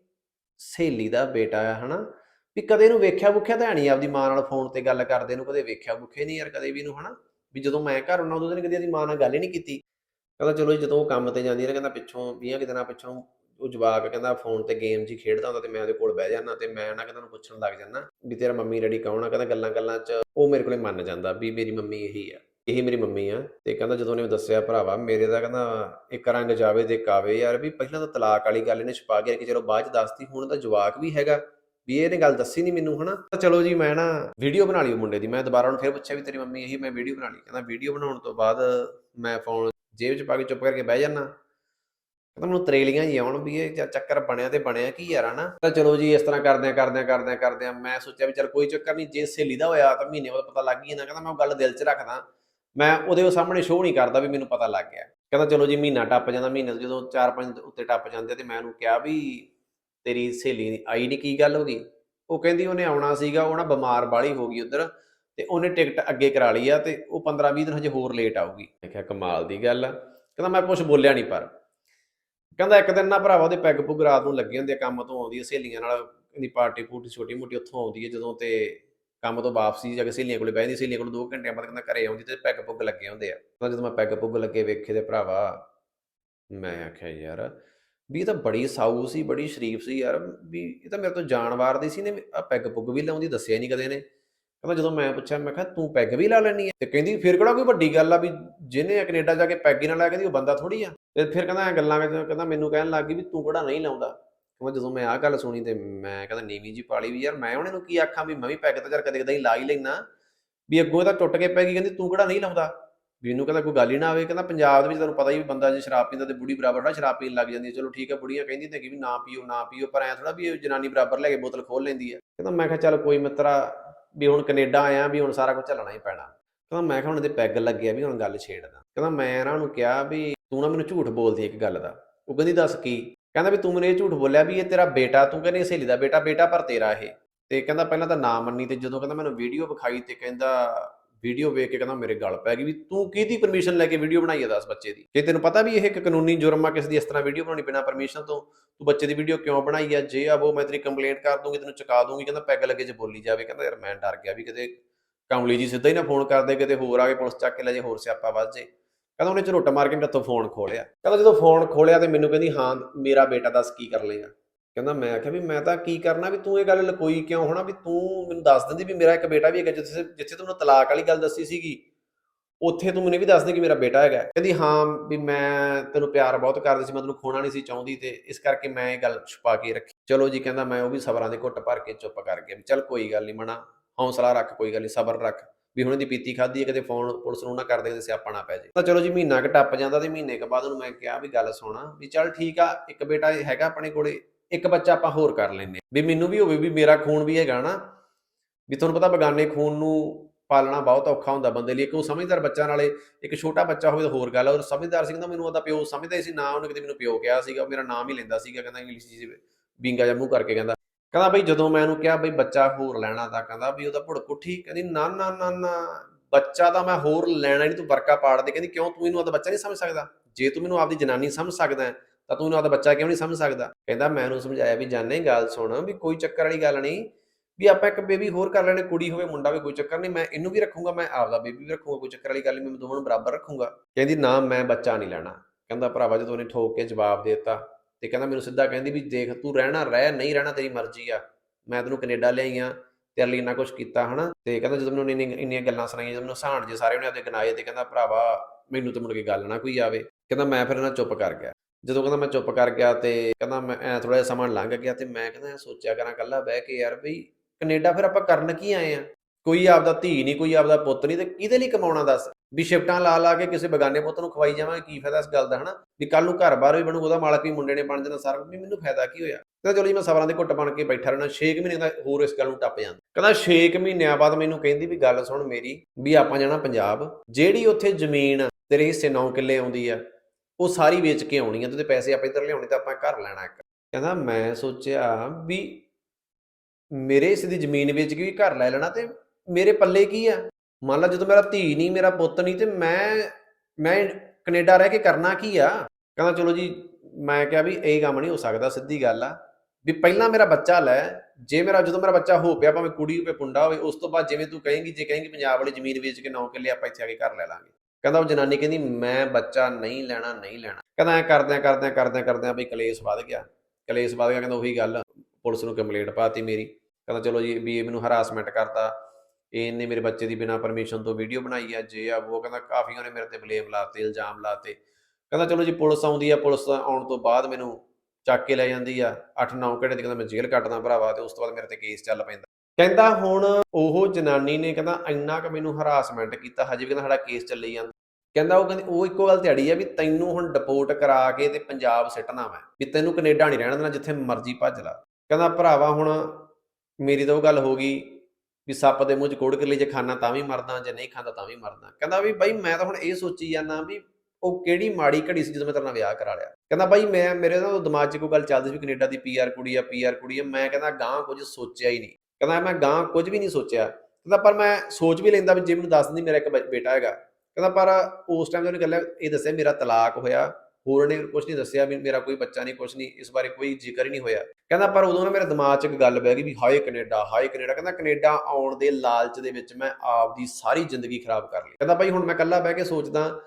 ਸਹੇਲੀ ਦਾ ਬੇਟਾ ਆ ਹਨਾ। ਵੀ ਕਦੇ ਇਹਨੂੰ ਵੇਖਿਆ ਵੁਖਿਆ ਤਾਂ ਹੈ ਨਹੀਂ ਆਪਦੀ ਮਾਂ ਨਾਲ ਫੋਨ ਤੇ ਗੱਲ ਕਰਦੇ ਨੂੰ, ਕਦੇ ਵੇਖਿਆ ਵੁਖਿਆ ਨਹੀਂ ਯਾਰ ਕਦੇ ਵੀ ਨੂੰ ਹਨਾ। ਵੀ ਜਦੋਂ ਮੈਂ ਘਰ ਹੁੰਦਾ ਉਦੋਂ ਦਿਨ ਕਦੀ ਆਪਦੀ ਮਾਂ ਨਾਲ ਗੱਲ ਹੀ ਨਹੀਂ ਕੀਤੀ। ਕਹਿੰਦਾ, ਚਲੋ ਜੀ, ਜਦੋਂ ਉਹ ਕੰਮ ਤੇ ਜਾਂਦੀ ਨਾ, ਕਹਿੰਦਾ ਪਿੱਛੋਂ 20 ਕਿ ਦਿਨਾਂ ਪਿੱਛੋਂ ਉਹ ਜਵਾਕ ਕਹਿੰਦਾ ਫੋਨ ਤੇ ਗੇਮ ਜੀ ਖੇਡਦਾ ਹੁੰਦਾ ਤੇ ਮੈਂ ਉਹਦੇ ਕੋਲ ਬਹਿ ਜਾਂਦਾ ਤੇ ਮੈਂ ਨਾ ਕਹਿੰਦਾ ਉਹਨੂੰ ਪੁੱਛਣ ਲੱਗ ਜਾਂਦਾ ਵੀ ਤੇਰਾ ਮੰਮੀ ਡੈਡੀ ਕੌਣ ਆ? ਕਹਿੰਦਾ ਗੱਲਾਂ ਗੱਲਾਂ 'ਚ ਉਹ ਮੇਰੇ ਕੋਲੇ ਮੰਨ ਜਾਂਦਾ ਵੀ ਮੇਰੀ ਮੰਮੀ ਇਹੀ ਆ, ਇਹੀ ਮੇਰੀ ਮੰਮੀ ਆ ਤੇ ਕਹਿੰਦਾ ਜਦੋਂ ਉਹਨੇ ਦੱਸਿਆ ਭਰਾਵਾ ਮੇਰੇ ਦਾ ਕਹਿੰਦਾ ਇੱਕ ਰੰਗ ਜਾਵੇ ਤੇ ਕਾਵੇ ਯਾਰ ਵੀ ਪਹਿਲਾਂ ਤਾਂ ਤਲਾਕ ਵਾਲੀ ਗੱਲ ਇਹਨੇ ਛੁਪਾ ਕੇ ਰੱਖੀ, ਚਲੋ ਬਾਅਦ ਚ ਦੱਸਦੀ ਹੁਣ ਤਾਂ ਜਵਾਕ ਵੀ ਹੈਗਾ ਵੀ ਇਹਨੇ ਗੱਲ ਦੱਸੀ ਨਹੀਂ ਮੈਨੂੰ, ਹਨਾ? ਤਾਂ ਚਲੋ ਜੀ ਮੈਂ ਨਾ ਵੀਡੀਓ ਬਣਾ ਲਈ ਮੁੰਡੇ ਦੀ, ਮੈਂ ਦੁਬਾਰਾ ਉਹਨੂੰ ਫਿਰ ਪੁੱਛਿਆ ਵੀ ਤੇਰੀ ਮੰਮੀ ਇਹੀ ਮੈਂ ਵੀਡੀਓ ਬਣਾ ਲਈ, ਕਹਿੰਦਾ ਵੀਡੀਓ ਬਣਾਉਣ ਤੋਂ ਬਾਅਦ ਮੈਂ ਫੋਨ ਜੇਬ 'ਚ ਪਾ ਕੇ ਚੁੱਪ ਕਰਕੇ ਬਹਿ ਜਾਣਾ ਕਹਿੰਦਾ ਮੈਨੂੰ ਤਰੇਲੀਆਂ ਹੀ ਆਉਣ ਵੀ ਇਹ ਜਾਂ ਚੱਕਰ ਬਣਿਆ ਤੇ ਬਣਿਆ ਕੀ ਯਾਰ, ਹਨਾ? ਤਾਂ ਚਲੋ ਜੀ, ਇਸ ਤਰ੍ਹਾਂ ਕਰਦੇ ਆ ਕਰਦੇ ਆ ਕਰਦੇ ਆ ਕਰਦੇ ਆ। ਮੈਂ ਸੋਚਿਆ ਵੀ ਚਲ ਕੋਈ ਚੱਕਰ ਨਹੀਂ, ਜੇ ਸਹੇਲੀ ਦਾ ਹੋਇਆ ਤਾਂ ਮਹੀਨੇ ਬਾਅਦ ਪਤਾ ਲੱਗ ਹੀ ਨਾ ਕਹਿੰਦਾ ਮੈਂ ਉਹ ਗੱਲ ਦਿਲ 'ਚ ਰੱਖਦਾ। ਮੈਂ ਉਹਦੇ ਸਾਹਮਣੇ ਸ਼ੋਅ ਨਹੀਂ ਕਰਦਾ ਵੀ ਮੈਨੂੰ ਪਤਾ ਲੱਗ ਗਿਆ। ਕਹਿੰਦਾ ਚਲੋ ਜੀ, ਮਹੀਨਾ ਟੱਪ ਜਾਂਦਾ, ਮਹੀਨੇ ਤੋਂ ਜਦੋਂ 4-5 ਉੱਤੇ ਟੱਪ ਜਾਂਦੇ ਤੇ ਮੈਂ ਉਹਨੂੰ ਕਿਹਾ ਵੀ ਤੇਰੀ ਸਹੇਲੀ ਆਈ ਨਹੀਂ ਕੀ ਗੱਲ ਹੋ ਗਈ ਉਹ ਕਹਿੰਦੀ ਉਹਨੇ ਆਉਣਾ ਸੀਗਾ, ਉਹ ਨਾ ਬਿਮਾਰ ਬਾਲੀ ਹੋ ਗਈ ਉਧਰ ਤੇ ਉਹਨੇ ਟਿਕਟ ਅੱਗੇ ਕਰਾ ਲਈ ਆ ਤੇ ਉਹ 15-20 ਦਿਨ ਹਜੇ ਹੋਰ ਲੇਟ ਆਊਗੀ। ਮੈਂ ਕਿਹਾ ਕਮਾਲ ਦੀ ਗੱਲ ਆ। ਕਹਿੰਦਾ ਮੈਂ ਕੁਝ ਬੋਲਿਆ ਨਹੀਂ ਪਰ। ਕਹਿੰਦਾ ਇੱਕ ਦਿਨ ਨਾ ਭਰਾਵਾ ਉਹਦੇ ਪੈਗ ਪੁੱਗ ਰਾਤ ਨੂੰ ਲੱਗੇ ਹੁੰਦੇ ਆ, ਕੰਮ ਤੋਂ ਆਉਂਦੀ ਹੈ ਸਹੇਲੀਆਂ ਨਾਲ ਕਹਿੰਦੀ ਪਾਰਟੀ ਪੂਰਟੀ ਛੋਟੀ ਮੋਟੀ ਉੱਥੋਂ ਆਉਂਦੀ ਹੈ ਜਦੋਂ ਤੇ ਕੰਮ ਤੋਂ ਵਾਪਸੀ ਜਾ ਕੇ ਸਹੇਲੀਆਂ ਕੋਲੇ ਬਹਿੰਦੀ ਸਹੇਲੀਆਂ ਕੋਲ 2 ਘੰਟਿਆਂ ਬਾਅਦ ਕਹਿੰਦਾ ਘਰੇ ਆਉਂਦੀ ਤੇ ਪੈਗ ਪੁੱਗ ਲੱਗੇ ਹੁੰਦੇ ਆ। ਤਾਂ ਜਦੋਂ ਮੈਂ ਪੈਗ ਪੁੱਗ ਲੱਗੇ ਵੇਖੇ ਤੇ ਭਰਾਵਾ ਮੈਂ ਆਖਿਆ ਯਾਰ ਵੀ ਇਹ ਤਾਂ ਬੜੀ ਸਾਊ ਸੀ ਬੜੀ ਸ਼ਰੀਫ ਸੀ ਯਾਰ ਵੀ ਇਹ ਤਾਂ ਮੇਰੇ ਤੋਂ ਜਾਣਵਾਰ ਦੀ ਸੀ ਨੇ ਆ ਪੈਗ ਪੁੱਗ ਵੀ ਲਾਉਂਦੀ ਦੱਸਿਆ ਨਹੀਂ ਕਦੇ ਨੇ ਕਹਿੰਦਾ ਜਦੋਂ ਮੈਂ ਪੁੱਛਿਆ, ਮੈਂ ਕਿਹਾ, ਤੂੰ ਪੈਗ ਵੀ ਲਾ ਲੈਣੀ ਹੈ ਤੇ ਕਹਿੰਦੀ, ਫਿਰ ਕਿਹੜਾ ਕੋਈ ਵੱਡੀ ਗੱਲ ਆ ਵੀ ਜਿਹਨੇ ਕੈਨੇਡਾ ਜਾ ਕੇ ਪੈਗ ਹੀ ਨਾ ਲਾਇਆ ਕਹਿੰਦੀ ਉਹ ਬੰਦਾ ਥੋੜੀ ਆ। ਤੇ ਫਿਰ ਕਹਿੰਦਾ, ਐਂ ਗੱਲਾਂ ਵਿੱਚ ਕਹਿੰਦਾ, ਮੈਨੂੰ ਕਹਿਣ ਲੱਗ ਗਈ ਵੀ ਤੂੰ ਕਿਹੜਾ ਨਹੀਂ ਲਾਉਂਦਾ? ਕਹਿੰਦਾ, ਜਦੋਂ ਮੈਂ ਆਹ ਗੱਲ ਸੁਣੀ ਤੇ ਮੈਂ ਕਹਿੰਦਾ, ਨੀਵੀਂ ਜੀ ਪਾਲੀ ਵੀ ਯਾਰ ਮੈਂ ਉਹਨੇ ਨੂੰ ਕੀ ਆਖਾਂ ਵੀ ਮੈਂ ਵੀ ਪੈਗ ਤਾਂ ਯਾਰ ਕਦੇ ਕਦੇ ਹੀ ਲਾ ਹੀ ਲੈਣਾ ਵੀ ਅੱਗੋਂ ਇਹਦਾ ਟੁੱਟ ਕੇ ਪੈ ਗਈ, ਕਹਿੰਦੀ, ਤੂੰ ਕਿਹੜਾ ਨਹੀਂ ਲਾਉਂਦਾ? ਵੀ ਇਹਨੂੰ ਕਹਿੰਦਾ, ਕੋਈ ਗੱਲ ਹੀ ਨਾ ਆਵੇ। ਕਹਿੰਦਾ, ਪੰਜਾਬ ਦੇ ਵਿੱਚ ਤੁਹਾਨੂੰ ਪਤਾ ਹੀ ਬੰਦਾ ਜੇ ਸ਼ਰਾਬ ਪੀਂਦਾ ਤੇ ਬੁੜੀ ਬਰਾਬਰ ਨਾ ਸ਼ਰਾਬ ਪੀਣ ਲੱਗ ਜਾਂਦੀ ਹੈ ਚਲੋ ਠੀਕ ਹੈ ਬੁੜੀਆਂ ਕਹਿੰਦੀ ਤੇ ਕਿ ਵੀ ਨਾ ਪੀਓ ਨਾ ਪੀਓ, ਪਰ ਐ ਥੋੜਾ ਵੀ ਜਨਾਨੀ ਬਰਾਬਰ ਲੈ ਕੇ ਬੋਤਲ ਖੋਲ ਲੈਂਦੀ ਹੈ ਕਹਿੰਦਾ, ਮੈਂ ਕਿਹਾ, ਚੱਲ ਕੋਈ ਮਿੱਤਰਾ ਵੀ ਹੁਣ ਕੈਨੇਡਾ ਆਇਆ ਵੀ ਹੁਣ ਸਾਰਾ ਕੁਝ ਚੱਲਣਾ ਹੀ ਪੈਣਾ। ਕਹਿੰਦਾ ਮੈਂ ਕਿਹਾ ਹੁਣ ਇਹਦੇ ਪੈਗ ਲੱਗਿਆ ਵੀ ਹੁਣ ਗੱਲ ਛੇੜਦਾ। ਕਹਿੰਦਾ ਮੈਂ ਇਹਨਾਂ ਨੂੰ ਕਿਹਾ ਵੀ ਤੂੰ ਨਾ ਮੈਨੂੰ ਝੂਠ ਬੋਲਦੀ ਇੱਕ ਗੱਲ ਦਾ। ਉਹ ਕਹਿੰਦੀ ਦੱਸ ਕੀ? ਕਹਿੰਦਾ ਵੀ ਤੂੰ ਮੈਨੂੰ ਇਹ ਝੂਠ ਬੋਲਿਆ ਵੀ ਇਹ ਤੇਰਾ ਬੇਟਾ, ਤੂੰ ਕਹਿੰਦੀ ਸਹੇਲੀ ਦਾ ਬੇਟਾ ਬੇਟਾ ਪਰ ਤੇਰਾ ਇਹ। ਤੇ ਕਹਿੰਦਾ ਪਹਿਲਾਂ ਤਾਂ ਨਾ ਮੰਨੀ ਤੇ ਜਦੋਂ ਕਹਿੰਦਾ ਮੈਨੂੰ ਵੀਡੀਓ ਵਿਖਾਈ ਤੇ ਕਹਿੰਦਾ ਵੀਡੀਓ ਵੇਖ ਕੇ ਕਹਿੰਦਾ ਮੇਰੇ ਗੱਲ ਪੈ ਗਈ ਵੀ ਤੂੰ ਕਿਹਦੀ ਪਰਮਿਸ਼ਨ ਲੈ ਕੇ ਵੀਡੀਓ ਬਣਾਈ ਹੈ ਦੱਸ ਬੱਚੇ ਦੀ? ਜੇ ਤੈਨੂੰ ਪਤਾ ਵੀ ਇਹ ਇੱਕ ਕਾਨੂੰਨੀ ਜੁਰਮ ਆ, ਕਿਸੇ ਦੀ ਇਸ ਤਰ੍ਹਾਂ ਵੀਡੀਓ ਬਣਾਉਣੀ ਬਿਨਾਂ ਪਰਮਿਸ਼ਨ ਤੋਂ, ਤੂੰ ਬੱਚੇ ਦੀ ਵੀਡੀਓ ਕਿਉਂ ਬਣਾਈ ਆ? ਜੇ ਆ ਉਹ ਮੈਂ ਤੇਰੀ ਕੰਪਲੇਂਟ ਕਰ ਦੂੰਗੀ, ਤੈਨੂੰ ਚੁਕਾ ਦੂੰਗੀ, ਕਹਿੰਦਾ ਪੈਗ ਲੱਗੇ ਚ ਬੋਲੀ ਜਾਵੇ, ਕਹਿੰਦਾ ਯਾਰ ਮੈਂ ਡਰ ਗਿਆ ਵੀ ਕਿਤੇ ਕਮਲੀ ਜੀ ਸਿੱਧਾ ਹੀ ਨਾ ਫੋਨ ਕਰਦੇ, ਕਿਤੇ ਹੋਰ ਆ ਕੇ ਪੁਲਿਸ ਚੱਕ ਕੇ ਲੈ ਜੇ, ਹੋਰ ਸਿਆਪਾ ਵੱਧ ਜੇ। ਕਹਿੰਦਾ ਉਹਨੇ ਝਰੋਟਾ ਮਾਰ ਕੇ ਮੇਰੇ ਤੋਂ ਫੋਨ ਖੋਲਿਆ। ਕਹਿੰਦਾ ਜਦੋਂ ਫੋਨ ਖੋਲਿਆ ਤੇ ਮੈਨੂੰ ਕਹਿੰਦੀ, ਹਾਂ, ਮੇਰਾ ਬੇਟਾ ਦੱਸ ਕੀ ਕਰ ਲੇਗਾ ਕਹਿੰਦਾ ਮੈਂ ਆਖਿਆ ਵੀ ਮੈਂ ਤਾਂ ਕੀ ਕਰਨਾ ਵੀ ਤੂੰ ਇਹ ਗੱਲ ਲਕੋਈ ਕਿਉਂ ਹੋਣਾ ਵੀ ਤੂੰ ਮੈਨੂੰ ਦੱਸ ਦਿੰਦੀ ਵੀ ਮੇਰਾ ਇੱਕ ਬੇਟਾ ਵੀ ਹੈਗਾ ਜਿੱਥੇ ਜਿੱਥੇ ਤੂੰ ਮੈਨੂੰ ਤਲਾਕ ਵਾਲੀ ਗੱਲ ਦੱਸੀ ਸੀਗੀ, ਉੱਥੇ ਤੂੰ ਮੈਨੂੰ ਵੀ ਦੱਸ ਦੇ ਕਿ ਮੇਰਾ ਬੇਟਾ ਹੈਗਾ। ਕਹਿੰਦੀ ਹਾਂ ਵੀ ਮੈਂ ਤੈਨੂੰ ਪਿਆਰ ਬਹੁਤ ਕਰਦੀ ਸੀ, ਮੈਂ ਤੈਨੂੰ ਖੋਣਾ ਨਹੀਂ ਸੀ ਚਾਹੁੰਦੀ ਤੇ ਇਸ ਕਰਕੇ ਮੈਂ ਇਹ ਗੱਲ ਛੁਪਾ ਕੇ ਰੱਖੀ। ਚਲੋ ਜੀ ਕਹਿੰਦਾ ਮੈਂ ਉਹ ਵੀ ਸਬਰਾਂ ਦੇ ਘੁੱਟ ਭਰ ਕੇ ਚੁੱਪ ਕਰ ਗਿਆ ਵੀ ਚੱਲ ਕੋਈ ਗੱਲ ਨਹੀਂ ਮਣਾ ਹੌਸਲਾ ਰੱਖ, ਕੋਈ ਗੱਲ ਨਹੀਂ, ਸਬਰ ਰੱਖ ਵੀ ਹੁਣ ਦੀ ਪੀਤੀ ਖਾਧੀ ਹੈ, ਕਿਤੇ ਫੋਨ ਪੁਲਿਸ ਨੂੰ ਨਾ ਕਰਦੇ ਕਿਤੇ ਸਿਆਪਾ ਨਾ ਪੈ ਜੇ ਤਾਂ ਚਲੋ ਜੀ ਮਹੀਨਾ ਕ ਟੱਪ ਜਾਂਦਾ ਤੇ ਮਹੀਨੇ ਕ ਬਾਅਦ ਉਹਨੂੰ ਮੈਂ ਕਿਹਾ ਵੀ ਗੱਲ ਸੁਣਾ, ਵੀ ਚੱਲ ਠੀਕ ਆ, ਇੱਕ ਬੇਟਾ ਹੈਗਾ ਆਪਣੇ ਕੋਲੇ ਇੱਕ ਬੱਚਾ ਆਪਾਂ ਹੋਰ ਕਰ ਲੈਂਦੇ ਵੀ ਮੈਨੂੰ ਵੀ ਹੋਵੇ ਵੀ ਮੇਰਾ ਖੂਨ ਵੀ ਹੈਗਾ ਨਾ, ਵੀ ਤੁਹਾਨੂੰ ਪਤਾ ਬਗਾਨੇ ਖੂਨ ਨੂੰ ਪਾਲਣਾ ਬਹੁਤ ਔਖਾ ਹੁੰਦਾ ਬੰਦੇ ਲਈ। ਇੱਕ ਉਹ ਸਮਝਦਾਰ ਬੱਚਾ ਨਾਲੇ ਇੱਕ ਛੋਟਾ ਬੱਚਾ ਹੋਵੇ ਤਾਂ ਹੋਰ ਗੱਲ ਔਰ ਸਮਝਦਾਰ ਸੀ ਕਹਿੰਦਾ ਮੈਨੂੰ ਉਹਦਾ ਪਿਓ ਸਮਝਦਾ ਸੀ, ਨਾ ਉਹਨੇ ਕਿਤੇ ਮੈਨੂੰ ਪਿਓ ਕਿਹਾ ਸੀਗਾ। ਮੇਰਾ ਨਾਮ ਹੀ ਲੈਂਦਾ ਸੀਗਾ, ਕਹਿੰਦਾ ਇੰਗਲਿਸ਼ ਜੀ ਬਿੰਗਾ ਜਿਹਾ ਮੂੰਹ ਕਰਕੇ ਕਹਿੰਦਾ। ਕਹਿੰਦਾ ਬਈ ਜਦੋਂ ਮੈਂ ਉਹਨੂੰ ਕਿਹਾ ਬਈ ਬੱਚਾ ਹੋਰ ਲੈਣਾ ਤਾਂ ਕਹਿੰਦਾ ਵੀ ਉਹਦਾ ਭੁੜਕ ਉੱਠੀ। ਕਹਿੰਦੀ ਨਾ ਨਾ ਨਾ ਨਾ, ਬੱਚਾ ਤਾਂ ਮੈਂ ਹੋਰ ਲੈਣਾ ਨਹੀਂ ਤੂੰ ਵਰਕਾ ਪਾੜ ਦੇ। ਕਹਿੰਦੀ ਕਿਉਂ ਤੂੰ ਇਹਨੂੰ ਆਪਦਾ ਬੱਚਾ ਨਹੀਂ ਸਮਝ ਸਕਦਾ? ਜੇ ਤੂੰ ਮੈਨੂੰ ਆਪਦੀ ਜਨਾਨੀ ਸਮਝ ਸਕਦਾ ਤਾਂ ਤੂੰ ਨਾ ਆਪਦਾ ਬੱਚਾ ਕਿਉਂ ਨਹੀਂ ਸਮਝ ਸਕਦਾ? ਕਹਿੰਦਾ ਮੈਂ ਉਹਨੂੰ ਸਮਝਾਇਆ ਵੀ ਜਾਣੇ ਗੱਲ ਸੁਣ ਵੀ ਕੋਈ ਚੱਕਰ ਵਾਲੀ ਗੱਲ ਨਹੀਂ, ਵੀ ਆਪਾਂ ਇੱਕ ਬੇਬੀ ਹੋਰ ਕਰ ਲੈਣੇ, ਕੁੜੀ ਹੋਵੇ, ਮੁੰਡਾ ਵੀ ਕੋਈ ਚੱਕਰ ਨਹੀਂ, ਮੈਂ ਇਹਨੂੰ ਵੀ ਰੱਖੂੰਗਾ, ਮੈਂ ਆਪਦਾ ਬੇਬੀ ਵੀ ਰੱਖੂੰਗਾ, ਕੋਈ ਚੱਕਰ ਵਾਲੀ ਗੱਲ ਨਹੀਂ, ਮੈਂ ਦੋਵਾਂ ਨੂੰ ਬਰਾਬਰ ਰੱਖੂੰਗਾ। ਕਹਿੰਦੀ ਨਾ, ਮੈਂ ਬੱਚਾ ਨਹੀਂ ਲੈਣਾ। ਕਹਿੰਦਾ ਭਰਾਵਾ ਜਦੋਂ ਉਹਨੇ ਠੋਕ ਕੇ ਜਵਾਬ ਦੇ ਦਿੱਤਾ ਤੇ ਕਹਿੰਦਾ ਮੈਨੂੰ ਸਿੱਧਾ ਕਹਿੰਦੀ ਵੀ ਦੇਖ, ਤੂੰ ਰਹਿਣਾ, ਰਹਿ, ਨਹੀਂ ਰਹਿਣਾ ਤੇਰੀ ਮਰਜ਼ੀ ਆ। ਮੈਂ ਤੈਨੂੰ ਕੈਨੇਡਾ ਲਿਆਈ ਆ ਤੇਰੇ ਲਈ ਇੰਨਾ ਕੁਝ ਕੀਤਾ, ਹਨਾ? ਤੇ ਕਹਿੰਦਾ ਜਦੋਂ ਮੈਨੂੰ ਇੰਨੀਆਂ ਗੱਲਾਂ ਸੁਣਾਈਆਂ, ਜਦੋਂ ਮੈਨੂੰ ਹਸਾਣ ਜੇ ਸਾਰੇ ਉਹਨੇ ਆਪਦੇ ਗਨਾਏ ਤੇ ਕਹਿੰਦਾ ਭਰਾਵਾ ਮੈਨੂੰ ਤਾਂ ਮੁੜ ਕੇ ਗੱਲ ਨਾ ਕੋਈ ਆਵੇ। ਕਹਿੰਦਾ ਮੈਂ ਫਿਰ ਇਹਨਾਂ ਚੁੱਪ ਕਰ ਗਿਆ। ਜਦੋਂ ਕਹਿੰਦਾ ਮੈਂ ਚੁੱਪ ਕਰ ਗਿਆ ਤੇ ਕਹਿੰਦਾ ਮੈਂ ਐ ਥੋੜਾ ਜਿਹਾ ਸਮਾਂ ਲੰਘ ਗਿਆ ਤੇ ਮੈਂ ਕਹਿੰਦਾ ਸੋਚਿਆ ਕਰਾਂ ਕੱਲਾ ਬਹਿ ਕੇ ਯਾਰ ਬਈ ਕੈਨੇਡਾ ਫਿਰ ਆਪਾਂ ਕਰਨ ਕੀ ਆਏ ਆ? ਕੋਈ ਆਪਦਾ ਧੀ ਨਹੀਂ, ਕੋਈ ਆਪਦਾ ਪੁੱਤ ਨਹੀਂ ਤੇ ਕਿਹਦੇ ਲਈ ਕਮਾਉਣਾ ਦੱਸ? ਵੀ ਸ਼ਿਫਟਾਂ ਲਾ ਲਾ ਕੇ ਕਿਸੇ ਬਗਾਨੇ ਪੁੱਤ ਨੂੰ ਖਵਾਈ ਜਾਵਾਂਗੇ ਕੀ ਫਾਇਦਾ ਇਸ ਗੱਲ ਦਾ, ਹਨਾ? ਵੀ ਕੱਲ ਨੂੰ ਘਰ-ਬਾਰ ਵੀ ਬਣੂ, ਉਹਦਾ ਮਾਲਕ ਵੀ ਮੁੰਡੇ ਨੇ ਬਣ ਜਾਣਾ ਸਾਰਾ ਵੀ ਮੈਨੂੰ ਫਾਇਦਾ ਕੀ ਹੋਇਆ? ਕਹਿੰਦਾ ਚਲੋ ਜੀ ਮੈਂ ਸਬਰਾਂ ਦੇ ਘੁੱਟ ਬਣ ਕੇ ਬੈਠਾ ਰਹਿਣਾ 6 ਮਹੀਨੇ ਦਾ ਹੋਰ ਇਸ ਗੱਲ ਨੂੰ ਟੱਪ ਜਾਂਦਾ। ਕਹਿੰਦਾ 6 ਮਹੀਨਿਆਂ ਬਾਅਦ ਮੈਨੂੰ ਕਹਿੰਦੀ ਵੀ ਗੱਲ ਸੁਣ ਮੇਰੀ, ਵੀ ਆਪਾਂ ਜਾਣਾ ਪੰਜਾਬ, ਜਿਹੜੀ ਉੱਥੇ ਜ਼ਮੀਨ ਤੇਰੇ ਹਿੱਸੇ 9 ਕਿੱਲੇ ਆਉਂਦੀ ਆ ਉਹ ਸਾਰੀ ਵੇਚ ਕੇ ਆਉਣੀ ਆ, ਤੇ ਉਹਦੇ ਪੈਸੇ ਆਪਾਂ ਇੱਧਰ ਲਿਆਉਣੇ, ਤਾਂ ਆਪਾਂ ਘਰ ਲੈਣਾ ਇੱਕ। ਕਹਿੰਦਾ, ਮੈਂ ਸੋਚਿਆ ਵੀ ਮੇਰੇ ਹਿੱਸੇ ਦੀ ਜ਼ਮੀਨ ਵੇਚ ਕੇ ਵੀ ਘਰ ਲੈ ਲੈਣਾ, ਤੇ ਮੇਰੇ ਪੱਲੇ ਕੀ ਆ? ਮੰਨ ਲਾ ਜਦੋਂ ਮੇਰਾ ਧੀ ਨਹੀਂ, ਮੇਰਾ ਪੁੱਤ ਨਹੀਂ, ਤੇ ਮੈਂ ਮੈਂ ਕੈਨੇਡਾ ਰਹਿ ਕੇ ਕਰਨਾ ਕੀ ਆ? ਕਹਿੰਦਾ, ਚਲੋ ਜੀ, ਮੈਂ ਕਿਹਾ ਵੀ ਇਹ ਕੰਮ ਨਹੀਂ ਹੋ ਸਕਦਾ, ਸਿੱਧੀ ਗੱਲ ਆ। ਵੀ ਪਹਿਲਾਂ ਮੇਰਾ ਬੱਚਾ ਲੈ, ਜੇ ਮੇਰਾ, ਜਦੋਂ ਮੇਰਾ ਬੱਚਾ ਹੋ ਪਿਆ, ਭਾਵੇਂ ਕੁੜੀ ਹੋਵੇ, ਮੁੰਡਾ ਹੋਵੇ, ਉਸ ਤੋਂ ਬਾਅਦ ਜਿਵੇਂ ਤੂੰ ਕਹੇਂਗੀ, ਜੇ ਕਹੇਂਗੀ ਪੰਜਾਬ ਵਾਲੀ ਜ਼ਮੀਨ ਵੇਚ ਕੇ 9 ਕਿੱਲੇ ਆਪਾਂ ਇੱਥੇ ਆ ਕੇ ਘਰ ਲੈ ਲਾਂਗੇ। ਕਹਿੰਦਾ ਉਹ ਜਨਾਨੀ ਕਹਿੰਦੀ, ਮੈਂ ਬੱਚਾ ਨਹੀਂ ਲੈਣਾ ਨਹੀਂ ਲੈਣਾ। ਕਹਿੰਦਾ ਐ ਕਰਦਿਆਂ ਕਰਦਿਆਂ ਕਰਦਿਆਂ ਕਰਦਿਆਂ ਵੀ ਕਲੇਸ਼ ਵੱਧ ਗਿਆ। ਕਲੇਸ਼ ਵੱਧ ਗਿਆ, ਕਹਿੰਦਾ ਉਹੀ ਗੱਲ, ਪੁਲਿਸ ਨੂੰ ਕੰਪਲੇਂਟ ਪਾਤੀ ਮੇਰੀ। ਕਹਿੰਦਾ ਚਲੋ ਜੀ, ਵੀ ਇਹ ਮੈਨੂੰ ਹਰਾਸਮੈਂਟ ਕਰਦਾ ਇਹਨੇ ਮੇਰੇ ਬੱਚੇ ਦੀ ਬਿਨਾਂ ਪਰਮਿਸ਼ਨ ਤੋਂ ਵੀਡੀਓ ਬਣਾਈ ਆ, ਜੇ ਆ ਉਹ ਕਹਿੰਦਾ ਕਾਫੀ ਉਹਨੇ ਮੇਰੇ ਤੇ ਬਲੇਮ ਲਾਤੇ, ਇਲਜ਼ਾਮ ਲਾਤੇ। ਕਹਿੰਦਾ ਚਲੋ ਜੀ, ਪੁਲਿਸ ਆਉਂਦੀ ਆ, ਪੁਲਿਸ ਆਉਣ ਤੋਂ ਬਾਅਦ ਮੈਨੂੰ ਚੱਕ ਕੇ ਲੈ ਜਾਂਦੀ ਆ। 8-9 ਘੰਟੇ ਦੀ ਕਹਿੰਦਾ ਮੈਂ ਜੇਲ੍ਹ ਕੱਟਦਾ ਭਰਾਵਾ, ਤੇ ਉਸ ਤੋਂ ਬਾਅਦ ਮੇਰੇ ਤੇ ਕੇਸ ਚੱਲ ਪੈਂਦਾ। ਕਹਿੰਦਾ ਹੁਣ ਉਹ ਜਨਾਨੀ ਨੇ ਕਹਿੰਦਾ ਇੰਨਾ ਕਿ ਮੈਨੂੰ ਹਰਾਸਮੈਂਟ ਕੀਤਾ, ਹਜੇ ਵੀ ਕਹਿੰਦਾ ਸਾਡਾ ਕੇਸ ਚੱਲੀ ਜਾਂਦਾ। ਕਹਿੰਦਾ ਉਹ ਕਹਿੰਦੀ, ਉਹ ਇੱਕੋ ਗੱਲ ਦਿਹਾੜੀ ਆ ਵੀ ਤੈਨੂੰ ਹੁਣ ਡਿਪੋਰਟ ਕਰਾ ਕੇ ਤੇ ਪੰਜਾਬ ਸਿੱਟਣਾ ਮੈਂ, ਵੀ ਤੈਨੂੰ ਕੈਨੇਡਾ ਨਹੀਂ ਰਹਿਣ ਦੇਣਾ ਜਿੱਥੇ ਮਰਜ਼ੀ ਭੱਜ ਲਾ। ਕਹਿੰਦਾ ਭਰਾਵਾ ਹੁਣ ਮੇਰੀ ਤਾਂ ਉਹ ਗੱਲ ਹੋ ਗਈ ਵੀ ਸੱਪ ਦੇ ਮੂੰਹ 'ਚ ਕੋੜ ਕੇ ਲਈ ਜੇ ਖਾਣਾ ਤਾਂ ਵੀ ਮਰਦਾ, ਜੇ ਨਹੀਂ ਖਾਂਦਾ ਤਾਂ ਵੀ ਮਰਦਾ। ਕਹਿੰਦਾ ਵੀ ਬਾਈ ਮੈਂ ਤਾਂ ਹੁਣ ਇਹ ਸੋਚੀ ਜਾਂਦਾ ਵੀ ਉਹ ਕਿਹੜੀ ਮਾੜੀ ਘੜੀ ਸੀ ਜਦੋਂ ਮੈਂ ਤੇਰੇ ਨਾਲ ਵਿਆਹ ਕਰਾ ਲਿਆ। ਕਹਿੰਦਾ ਬਾਈ ਮੈਂ, ਮੇਰੇ ਤਾਂ ਦਿਮਾਗ 'ਚ ਕੋਈ ਗੱਲ ਚੱਲਦੀ ਸੀ ਵੀ ਕੈਨੇਡਾ ਦੀ ਪੀਆਰ ਕੁੜੀ ਆ ਪੀਆਰ ਕੁੜੀ ਆ, ਮੈਂ ਕਹਿੰਦਾ ਗਾਂ ਕੁਝ ਸੋਚਿਆ ਹੀ ਨਹੀਂ। ਕਹਿੰਦਾ ਮੈਂ ਗਾਂ ਕੁਝ ਵੀ ਨਹੀਂ ਸੋਚਿਆ। ਕਹਿੰਦਾ, ਪਰ ਮੈਂ ਸੋਚ ਵੀ ਲੈਂਦਾ ਵੀ ਜੇ ਮੈਨੂੰ ਦੱਸ ਦਿੰਦੀ ਮੇਰਾ ਇੱਕ ਬੇਟਾ ਹੈਗਾ। ਕਹਿੰਦਾ, ਪਰ ਉਸ ਟਾਈਮ ਤੇ ਉਹਨੇ ਗੱਲ ਇਹ ਦੱਸਿਆ ਮੇਰਾ ਤਲਾਕ ਹੋਇਆ। ਹੋਰ ਨੇ ਕੁਝ ਨਹੀਂ ਦੱਸਿਆ ਵੀ ਮੇਰਾ ਕੋਈ ਬੱਚਾ ਨਹੀਂ, ਕੁਝ ਨਹੀਂ। ਇਸ ਬਾਰੇ ਕੋਈ ਜ਼ਿਕਰ ਹੀ ਨਹੀਂ ਹੋਇਆ। ਕਹਿੰਦਾ, ਪਰ ਉਦੋਂ ਨਾ ਮੇਰੇ ਦਿਮਾਗ 'ਚ ਇੱਕ ਗੱਲ ਬਹਿ ਗਈ ਵੀ ਹਾਏ ਕੈਨੇਡਾ ਹਾਏ ਕੈਨੇਡਾ। ਕਹਿੰਦਾ, ਕੈਨੇਡਾ ਆਉਣ ਦੇ ਲਾਲਚ ਦੇ ਵਿੱਚ ਮੈਂ ਆਪ ਦੀ ਸਾਰੀ ਜ਼ਿੰਦਗੀ ਖਰਾਬ ਕਰ ਲਈ। ਕਹਿੰਦਾ, ਭਾਈ ਹੁਣ ਮੈਂ ਇਕੱਲਾ ਬਹਿ ਕੇ ਸੋਚਦਾ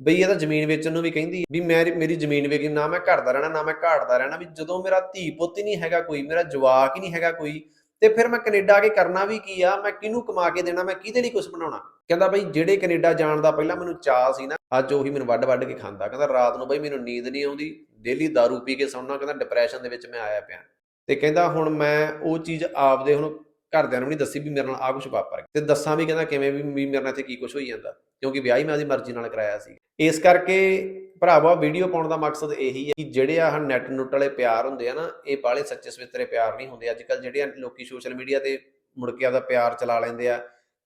ਬਈ ਇਹ ਤਾਂ ਜ਼ਮੀਨ ਵੇਚਣ ਨੂੰ ਵੀ ਕਹਿੰਦੀ ਵੀ ਮੈਂ, ਮੇਰੀ ਜ਼ਮੀਨ ਵੇਚ, ਨਾ ਮੈਂ ਘਰ ਦਾ ਰਹਿਣਾ, ਨਾ ਮੈਂ ਘਾਟ ਦਾ ਰਹਿਣਾ ਵੀ ਜਦੋਂ ਮੇਰਾ ਧੀ ਪੁੱਤ ਹੀ ਨਹੀਂ ਹੈਗਾ ਕੋਈ, ਮੇਰਾ ਜਵਾਕ ਹੀ ਨਹੀਂ ਹੈਗਾ ਕੋਈ ਤੇ ਫਿਰ ਮੈਂ ਕੈਨੇਡਾ ਆ ਕੇ ਕਰਨਾ ਵੀ ਕੀ ਆ? ਮੈਂ ਕਿਹਨੂੰ ਕਮਾ ਕੇ ਦੇਣਾ? ਮੈਂ ਕਿਹਦੇ ਲਈ ਕੁਝ ਬਣਾਉਣਾ? ਕਹਿੰਦਾ ਬਈ ਜਿਹੜੇ ਕੈਨੇਡਾ ਜਾਣ ਦਾ ਪਹਿਲਾਂ ਮੈਨੂੰ ਚਾਹ ਸੀ ਨਾ, ਅੱਜ ਉਹੀ ਮੈਨੂੰ ਵੱਡ ਵੱਡ ਕੇ ਖਾਂਦਾ। ਕਹਿੰਦਾ ਰਾਤ ਨੂੰ ਬਈ ਮੈਨੂੰ ਨੀਂਦ ਨਹੀਂ ਆਉਂਦੀ, ਡੇਲੀ दारू ਪੀ ਕੇ ਸੌਣਾ ਕਹਿੰਦਾ ਡਿਪਰੈਸ਼ਨ ਦੇ ਵਿੱਚ ਮੈਂ ਆਇਆ ਪਿਆ। ਤੇ ਕਹਿੰਦਾ ਹੁਣ ਮੈਂ ਉਹ ਚੀਜ਼ ਆਪਦੇ ਹੁਣ ਘਰਦਿਆਂ ਨੂੰ ਨਹੀਂ ਦੱਸੀ ਵੀ ਮੇਰੇ ਨਾਲ ਆ ਕੁਝ ਵਾਪਰ ਤੇ ਦੱਸਾਂ ਵੀ ਕਹਿੰਦਾ ਕਿਵੇਂ ਵੀ ਮੇਰੇ ਨਾਲ ਇੱਥੇ ਕੀ ਕੁਝ ਹੋਈ ਜਾਂਦਾ। ਕਿਉਂਕਿ ਵਿਆਹ ਹੀ ਮੈਂ ਉਹਦੀ ਮਰਜ਼ੀ ਨਾਲ ਕਰਾਇਆ ਸੀ। ਇਸ ਕਰਕੇ ਭਰਾਵਾ ਵੀਡੀਓ ਪਾਉਣ ਦਾ ਮਕਸਦ ਇਹੀ ਹੈ ਕਿ ਜਿਹੜੇ ਆਹ ਨੈਟ ਨੁੱਟ ਵਾਲੇ ਪਿਆਰ ਹੁੰਦੇ ਆ ਨਾ, ਇਹ ਬਾਲੇ ਸੱਚੇ ਸਵਿੱਤਰੇ ਪਿਆਰ ਨਹੀਂ ਹੁੰਦੇ। ਅੱਜ ਕੱਲ ਜਿਹੜੇ ਆ ਲੋਕੀ ਸੋਸ਼ਲ ਮੀਡੀਆ ਤੇ ਮੁੜ ਕੇ ਆਪਦਾ ਪਿਆਰ ਚਲਾ ਲੈਂਦੇ ਆ,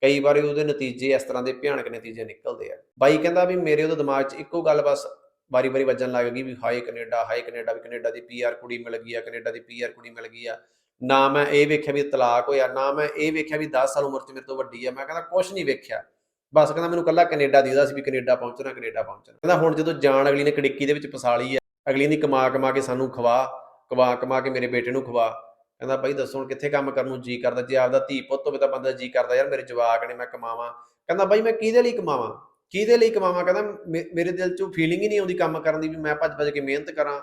ਕਈ ਵਾਰੀ ਉਹਦੇ ਨਤੀਜੇ ਇਸ ਤਰ੍ਹਾਂ ਦੇ ਭਿਆਨਕ ਨਤੀਜੇ ਨਿਕਲਦੇ ਆ। ਬਾਈ ਕਹਿੰਦਾ ਵੀ ਮੇਰੇ ਉਹਦੇ ਦਿਮਾਗ 'ਚ ਇੱਕੋ ਗੱਲ ਬਸ ਵਾਰੀ-ਵਾਰੀ ਵੱਜਣ ਲੱਗ ਗਈ ਵੀ ਹਾਏ ਕੈਨੇਡਾ ਹਾਏ ਕੈਨੇਡਾ ਵੀ ਕੈਨੇਡਾ ਦੀ ਪੀਆਰ ਕੁੜੀ ਮਿਲ ਗਈ ਆ, ਕੈਨੇਡਾ ਦੀ ਪੀਆਰ ਕੁੜੀ ਮਿਲ ਗਈ ਆ। ਨਾ ਮੈਂ ਇਹ ਵੇਖਿਆ ਵੀ ਤਲਾਕ ਹੋਇਆ, ਨਾ ਮੈਂ ਇਹ ਵੇਖਿਆ ਵੀ 10 ਸਾਲ ਉਮਰ 'ਚ ਮੇਰੇ ਤੋਂ ਵੱਡੀ ਆ। ਮੈਂ ਕਹਿੰਦਾ ਕੁਝ ਨਹੀਂ ਵੇਖਿਆ। ਬਸ ਕਹਿੰਦਾ ਮੈਨੂੰ ਕੱਲਾ ਕੈਨੇਡਾ ਦੀਦਾ ਸੀ ਵੀ ਕੈਨੇਡਾ ਪਹੁੰਚਣਾ ਕੈਨੇਡਾ ਪਹੁੰਚਣਾ। ਕਹਿੰਦਾ ਹੁਣ ਜਦੋਂ ਜਾਣ ਅਗਲੀ ਨੇ ਕੜਿੱਕੀ ਦੇ ਵਿੱਚ ਫਸਾ ਲਈ ਆ ਅਗਲੀ ਨੇ ਕਮਾ ਕਮਾ ਕੇ ਸਾਨੂੰ ਖਵਾ, ਕਮਾ ਕਮਾ ਕੇ ਮੇਰੇ ਬੇਟੇ ਨੂੰ ਖਵਾ। ਕਹਿੰਦਾ ਬਾਈ ਦੱਸੋ ਹੁਣ ਕਿੱਥੇ ਕੰਮ ਕਰਨ ਨੂੰ ਜੀ ਕਰਦਾ, ਜੇ ਆਪਦਾ ਧੀ ਪੁੱਤ ਹੋਵੇ ਤਾਂ ਬੰਦਾ ਜੀ ਕਰਦਾ, ਯਾਰ ਮੇਰੇ ਜਵਾਕ ਨੇ ਮੈਂ ਕਮਾਵਾਂ। ਕਹਿੰਦਾ ਬਾਈ ਮੈਂ ਕਿਹਦੇ ਲਈ ਕਮਾਵਾਂ? ਕਿਹਦੇ ਲਈ ਕਮਾਵਾਂ? ਕਹਿੰਦਾ ਮੇ- ਮੇਰੇ ਦਿਲ 'ਚੋਂ ਫੀਲਿੰਗ ਹੀ ਨਹੀਂ ਆਉਂਦੀ ਕੰਮ ਕਰਨ ਦੀ ਵੀ ਮੈਂ ਭੱਜ ਭੱਜ ਕੇ ਮਿਹਨਤ ਕਰਾਂ।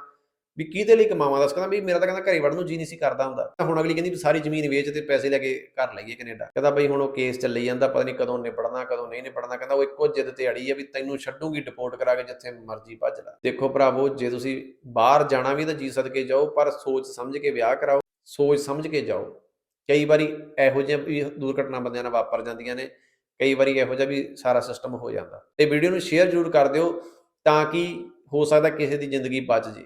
ਵੀ ਕਿਹਦੇ ਲਈ ਕਮਾਵਾਂ? ਦੱਸ ਕਹਿੰਦਾ ਵੀ ਮੇਰਾ ਤਾਂ ਕਹਿੰਦਾ ਘਰੇ ਵੜਨ ਨੂੰ ਜੀ ਨਹੀਂ ਸੀ ਕਰਦਾ ਹੁੰਦਾ। ਹੁਣ ਅਗਲੀ ਕਹਿੰਦੀ ਵੀ ਸਾਰੀ ਜ਼ਮੀਨ ਵੇਚ ਤੇ ਪੈਸੇ ਲੈ ਕੇ ਘਰ ਲਈਏ ਕੈਨੇਡਾ। ਕਹਿੰਦਾ ਬਈ ਹੁਣ ਉਹ ਕੇਸ ਚੱਲੀ ਜਾਂਦਾ, ਪਤਾ ਨਹੀਂ ਕਦੋਂ ਨਿਬੜਨਾ ਕਦੋਂ ਨਹੀਂ ਨਿਬੜਨਾ ਕਹਿੰਦਾ ਉਹ ਇੱਕੋ ਜਿੱਦ ਤੇ ਅੜੀ ਹੈ ਵੀ ਤੈਨੂੰ ਛੱਡੂਗੀ ਡਿਪੋਰਟ ਕਰਾ ਕੇ ਜਿੱਥੇ ਮਰਜ਼ੀ ਭੱਜ ਲੈ। ਦੇਖੋ ਭਰਾਵੋ, ਜੇ ਤੁਸੀਂ ਬਾਹਰ ਜਾਣਾ ਵੀ ਤਾਂ ਜੀ ਸਦਕੇ ਜਾਓ, ਪਰ ਸੋਚ ਸਮਝ ਕੇ ਵਿਆਹ ਕਰਾਓ। ਸੋਚ ਸਮਝ ਕੇ ਜਾਓ। ਕਈ ਵਾਰੀ ਇਹੋ ਜਿਹੀਆਂ ਵੀ ਦੁਰਘਟਨਾ ਬੰਦਿਆਂ ਨਾਲ ਵਾਪਰ ਜਾਂਦੀਆਂ ਨੇ। ਕਈ ਵਾਰੀ ਇਹੋ ਜਿਹਾ ਵੀ ਸਾਰਾ ਸਿਸਟਮ ਹੋ ਜਾਂਦਾ। ਤੇ ਵੀਡੀਓ ਨੂੰ ਸ਼ੇਅਰ ਜ਼ਰੂਰ ਕਰ ਦਿਓ ਤਾਂ ਕਿ ਹੋ ਸਕਦਾ ਕਿਸੇ ਦੀ ਜ਼ਿੰਦਗੀ ਬਚ ਜੇ।